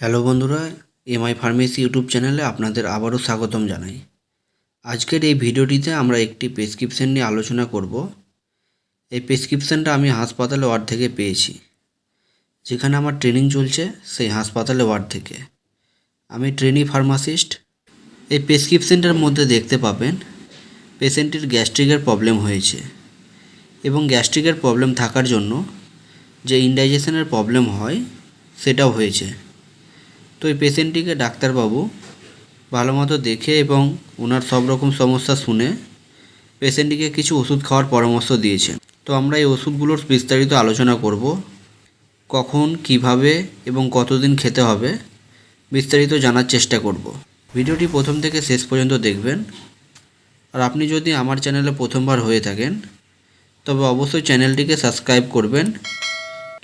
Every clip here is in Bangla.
হ্যালো বন্ধুরা, এমআই ফার্মেসি ইউটিউব চ্যানেলে আপনাদের আবারও স্বাগতম জানাই। আজকের এই ভিডিওটিতে আমরা একটি প্রেসক্রিপশন নিয়ে আলোচনা করব। এই প্রেসক্রিপশানটা আমি হাসপাতালে ওয়ার্ড থেকে পেয়েছি। যেখানে আমার ট্রেনিং চলছে সেই হাসপাতালে ওয়ার্ড থেকে। আমি ট্রেনি ফার্মাসিস্ট। এই প্রেসক্রিপশনটার মধ্যে দেখতে পাবেন, পেশেন্টের গ্যাস্ট্রিকের প্রবলেম হয়েছে এবং গ্যাস্ট্রিকের প্রবলেম থাকার জন্য যে ইনডাইজেশনের প্রবলেম হয় সেটাও হয়েছে। তো এই পেশেন্টটিকে ডাক্তারবাবু ভালো মতো দেখে এবং ওনার সব রকম সমস্যা শুনে পেশেন্টটিকে কিছু ওষুধ খাওয়ার পরামর্শ দিয়েছেন। তো আমরা এই ওষুধগুলোর বিস্তারিত আলোচনা করব। কখন, কীভাবে এবং কতদিন খেতে হবে বিস্তারিত জানার চেষ্টা করব। ভিডিওটি প্রথম থেকে শেষ পর্যন্ত দেখবেন। আর আপনি যদি আমার চ্যানেলে প্রথমবার হয়ে থাকেন, তবে অবশ্যই চ্যানেলটিকে সাবস্ক্রাইব করবেন,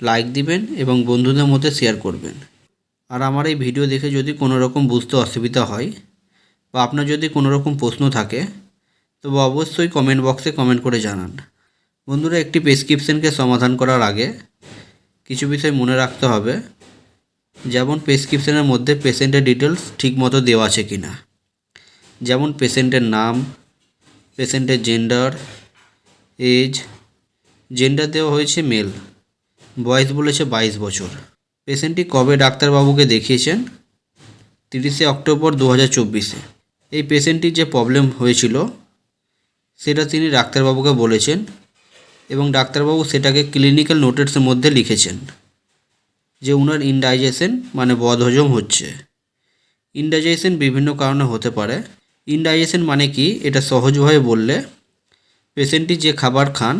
লাইক দিবেন এবং বন্ধুদের মধ্যে শেয়ার করবেন। আর আমার এই ভিডিও দেখে যদি কোনো রকম বুঝতে অসুবিধা হয় বা আপনার যদি কোনো রকম প্রশ্ন থাকে, তবে অবশ্যই কমেন্ট বক্সে কমেন্ট করে জানান। বন্ধুরা, একটি প্রেসক্রিপশনকে সমাধান করার আগে কিছু বিষয় মনে রাখতে হবে, যেমন প্রেসক্রিপশনের মধ্যে পেশেন্টের ডিটেলস ঠিকমতো দেওয়া আছে কি না যেমন পেশেন্টের নাম পেশেন্টের জেন্ডার এজ জেন্ডার দেওয়া হয়েছে মেল বয়স বলেছে বাইশ বছর। পেশেন্টটি কবে ডাক্তারবাবুকে দেখিয়েছেন? তিরিশে অক্টোবর দু হাজার চব্বিশে। এই পেশেন্টটির যে প্রবলেম হয়েছিল, সেটা তিনি ডাক্তারবাবুকে বলেছেন এবং ডাক্তারবাবু সেটাকে ক্লিনিক্যাল নোটেসের মধ্যে লিখেছেন যে উনার ইনডাইজেশন মানে বদহজম হচ্ছে। ইনডাইজেশন বিভিন্ন কারণে হতে পারে। ইনডাইজেশন মানে কি? এটা সহজভাবে বললে পেশেন্টটি যে খাবার খান,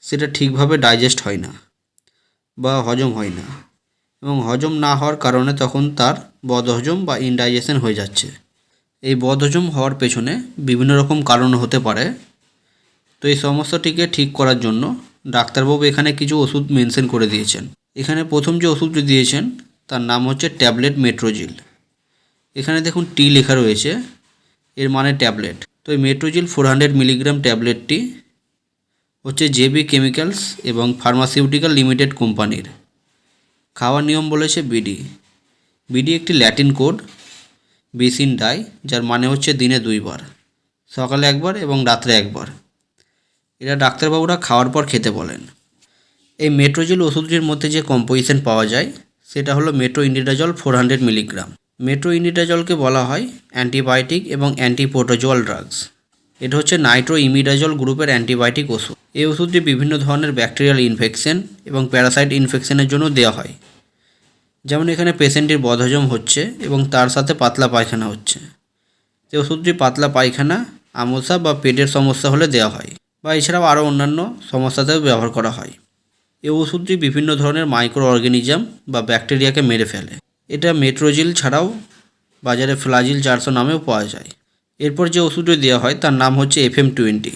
সেটা ঠিকভাবে ডাইজেস্ট হয় না বা হজম হয় না। এবং হজম না হওয়ার কারণে তখন তার বদহজম বা ইনডাইজেশন হয়ে যাচ্ছে। এই বদহজম হওয়ার পেছনে বিভিন্ন রকম কারণ হতে পারে। তো এই সমস্যাটিকে ঠিক করার জন্য ডাক্তারবাবু এখানে কিছু ওষুধ মেনশন করে দিয়েছেন। এখানে প্রথম যে ওষুধটি দিয়েছেন, তার নাম হচ্ছে ট্যাবলেট মেট্রোজিল। এখানে দেখুন টি লেখা রয়েছে, এর মানে ট্যাবলেট। তো এই মেট্রোজিল ফোর হান্ড্রেড মিলিগ্রাম ট্যাবলেটটি হচ্ছে জেবি কেমিক্যালস এবং ফার্মাসিউটিক্যাল লিমিটেড কোম্পানির। খাওয়ার নিয়ম বলেছে বিডি বিডি একটি ল্যাটিন কোড বিসিন ডাই, যার মানে হচ্ছে দিনে দুইবার, সকালে একবার এবং রাত্রে একবার। এটা ডাক্তারবাবুরা খাওয়ার পর খেতে বলেন। এই মেট্রোজিল ওষুধটির মধ্যে যে কম্পোজিশন পাওয়া যায়, সেটা হলো metronidazole four hundred milligram. মেট্রো ইন্ডিটাজলকে বলা হয় অ্যান্টিবায়োটিক এবং অ্যান্টিপোটোজোয়াল ড্রাগস। এটা হচ্ছে নাইট্রো ইমিডাজল গ্রুপের অ্যান্টিবায়োটিক ওষুধ। এই ওষুধটি বিভিন্ন ধরনের ব্যাকটেরিয়াল ইনফেকশন এবং প্যারাসাইট ইনফেকশনের জন্য দেওয়া হয়। যেমন এখানে পেশেন্টের বদহজম হচ্ছে এবং তার সাথে পাতলা পায়খানা হচ্ছে। এই ওষুধটি পাতলা পায়খানা, আমসা বা পেটের সমস্যা হলে দেওয়া হয় বা এছাড়াও আরও অন্যান্য সমস্যাতেও ব্যবহার করা হয়। এই ওষুধটি বিভিন্ন ধরনের মাইক্রো অর্গানিজম বা ব্যাকটেরিয়াকে মেরে ফেলে। এটা মেট্রোজিল ছাড়াও বাজারে ফ্লাজিল চারশো নামেও পাওয়া যায়। এরপর যে ওষুধটি দেওয়া হয় তার নাম হচ্ছে এফ এম টোয়েন্টি।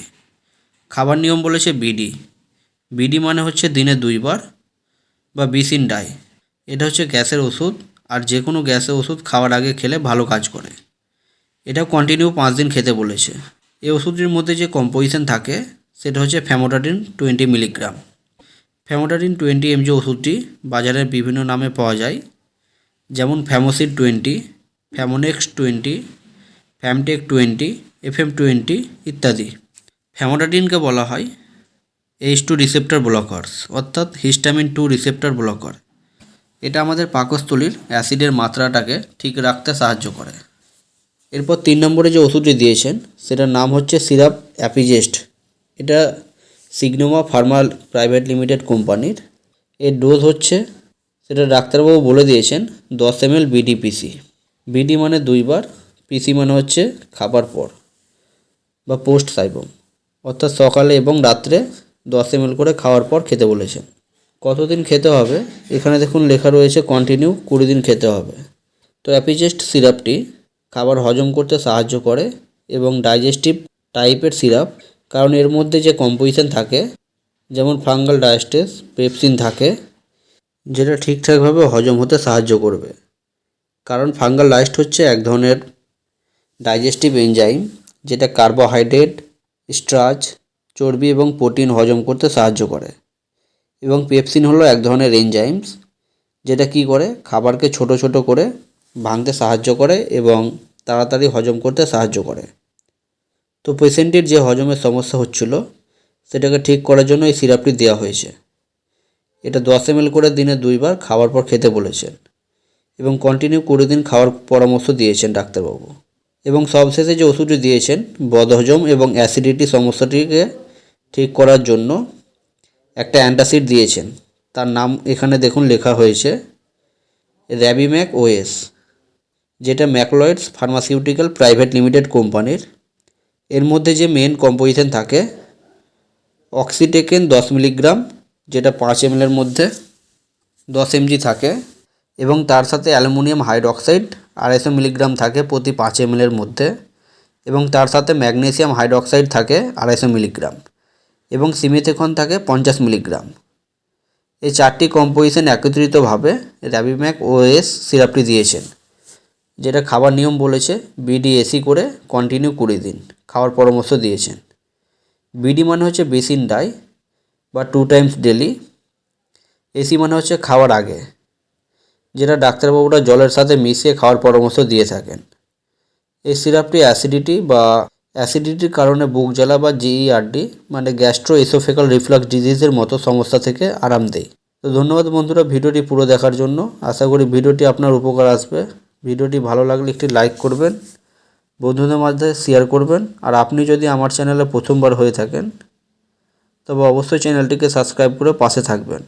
খাবার নিয়ম বলেছে বিডি। বিডি মানে হচ্ছে দিনে দুইবার বা বিসিন ডাই। এটা হচ্ছে গ্যাসের ওষুধ আর যে কোনো গ্যাসের ওষুধ খাওয়ার আগে খেলে ভালো কাজ করে। এটা কন্টিনিউ পাঁচ দিন খেতে বলেছে। এই ওষুধটির মধ্যে যে কম্পোজিশন থাকে সেটা হচ্ছে famotidine twenty milligram famotidine twenty M যে ওষুধটি বাজারের বিভিন্ন নামে পাওয়া যায়। যেমন Famocid twenty Famonex twenty Famtech twenty FM twenty ইত্যাদি। ফ্যামোটাডিনকে বলা হয় এইচ টু রিসেপ্টর ব্লকার্স অর্থাৎ হিস্টামিন টু রিসেপ্টর ব্লকার এটা আমাদের পাকস্থলীর অ্যাসিডের মাত্রাটাকে ঠিক রাখতে সাহায্য করে। এরপর তিন নম্বরে যে ওষুধটি দিয়েছেন, সেটার নাম হচ্ছে সিরাপ অ্যাপিজেস্ট এটা সিগনোমা ফার্মাল প্রাইভেট লিমিটেড কোম্পানির। এর ডোজ হচ্ছে, সেটা ডাক্তারবাবু বলে দিয়েছেন, দশ এম এল বিডিপিসি বিডি মানে দুইবার পিসি মানে হচ্ছে খাবার পর বা পোস্ট সাইবম। অর্থাৎ সকালে এবং রাত্রে দশ এম করে খাওয়ার পর খেতে বলেছেন কতদিন খেতে হবে? এখানে দেখুন লেখা রয়েছে কন্টিনিউ কুড়ি দিন খেতে হবে। তো অ্যাপিজেস্ট সিরাপটি খাবার হজম করতে সাহায্য করে এবং ডাইজেস্টিভ টাইপের সিরাপ কারণ এর মধ্যে যে কম্পোজিশন থাকে, যেমন ফাঙ্গাল ডায়াস্টেস পেপসিন থাকে, যেটা ঠিকঠাকভাবে হজম হতে সাহায্য করবে। কারণ ফাঙ্গাল ডায়াস্ট হচ্ছে এক ধরনের ডাইজেস্টিভ এনজাইম, যেটা কার্বোহাইড্রেট, স্ট্রাচ, চর্বি এবং প্রোটিন হজম করতে সাহায্য করে। এবং পেপসিন হলো এক ধরনের এনজাইমস, যেটা কি করে? খাবারকে ছোট ছোট করে ভাঙতে সাহায্য করে এবং তাড়াতাড়ি হজম করতে সাহায্য করে। তো পেশেন্টের যে হজমের সমস্যা হচ্ছিল, সেটাকে ঠিক করার জন্য এই সিরাপটি দেওয়া হয়েছে। এটা দশ এম করে দিনে দুইবার খাওয়ার পর খেতে বলেছেন এবং কন্টিনিউ কুড়ি দিন খাওয়ার পরামর্শ দিয়েছেন ডাক্তারবাবু। এবং সবশেষে যে ওষুধটি দিয়েছেন, বদহজম এবং অ্যাসিডিটি সমস্যাটিকে ঠিক করার জন্য একটা অ্যান্টাসিড দিয়েছেন। তার নাম এখানে দেখুন লেখা হয়েছে, র্যাবিম্যাক ওএস, যেটা ম্যাকলয়েডস ফার্মাসিউটিক্যাল প্রাইভেট লিমিটেড কোম্পানির। এর মধ্যে যে মেন কম্পোজিশন থাকে অক্সিটেকেন দশ মিলিগ্রাম, যেটা পাঁচ এমএলের মধ্যে দশ এমজি থাকে। এবং তার সাথে অ্যালুমিনিয়াম হাইড্রক্সাইড আড়াইশো মিলিগ্রাম থাকে প্রতি পাঁচ এমএলের মধ্যে এবং তার সাথে ম্যাগনেসিয়াম হাইড্রক্সাইড থাকে আড়াইশো মিলিগ্রাম এবং সিমিথেখন থাকে পঞ্চাশ মিলিগ্রাম। এই চারটি কম্পোজিশন একত্রিতভাবে র্যাবিম্যাক ওএস সিরাপটি দিয়েছেন, যেটা খাবার নিয়ম বলেছে বিডিএসি করে কন্টিনিউ কুড়ি দিন, খাওয়ার পরামর্শ দিয়েছেন। বিডি মানে হচ্ছে বেসিন ডাই বা টু টাইমস ডেলি এসি মানে হচ্ছে খাওয়ার আগে। যেটা ডাক্তারবাবুরা জলের সাথে মিশিয়ে খাওয়ার পরামর্শ দিয়ে থাকেন। এই সিরাপটি অ্যাসিডিটি বা অ্যাসিডিটির কারণে বুক জ্বালা বা জিইআরডি মানে গ্যাস্ট্রো এসোফেকাল রিফ্লাক্স ডিজিজের মতো সমস্যা থেকে আরাম দেয়। তো ধন্যবাদ বন্ধুরা ভিডিওটি পুরো দেখার জন্য। আশা করি ভিডিওটি আপনার উপকার আসবে। ভিডিওটি ভালো লাগলে একটি লাইক করবেন, বন্ধুদের মধ্যে শেয়ার করবেন, আর আপনি যদি আমার চ্যানেলে প্রথমবার হয়ে থাকেন, তবে অবশ্যই চ্যানেলটিকে সাবস্ক্রাইব করে পাশে থাকবেন।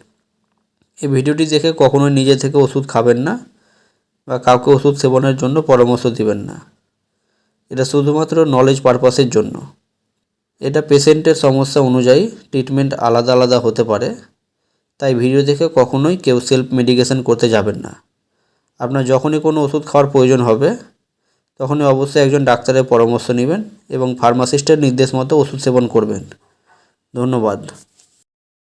এই ভিডিওটি দেখে কখনোই নিজে থেকে ওষুধ খাবেন না বা কাউকে ওষুধ সেবনের জন্য পরামর্শ দিবেন না। এটা শুধুমাত্র নলেজ পারপাসের জন্য। এটা পেশেন্টের সমস্যা অনুযায়ী ট্রিটমেন্ট আলাদা আলাদা হতে পারে। তাই ভিডিও দেখে কখনোই কেউ সেলফ মেডিকেশন করতে যাবেন না। আপনার যখনই কোনো ওষুধ খাওয়ার প্রয়োজন হবে, তখনই অবশ্যই একজন ডাক্তারের পরামর্শ নেবেন এবং ফার্মাসিস্টের নির্দেশ মতো ওষুধ সেবন করবেন। ধন্যবাদ।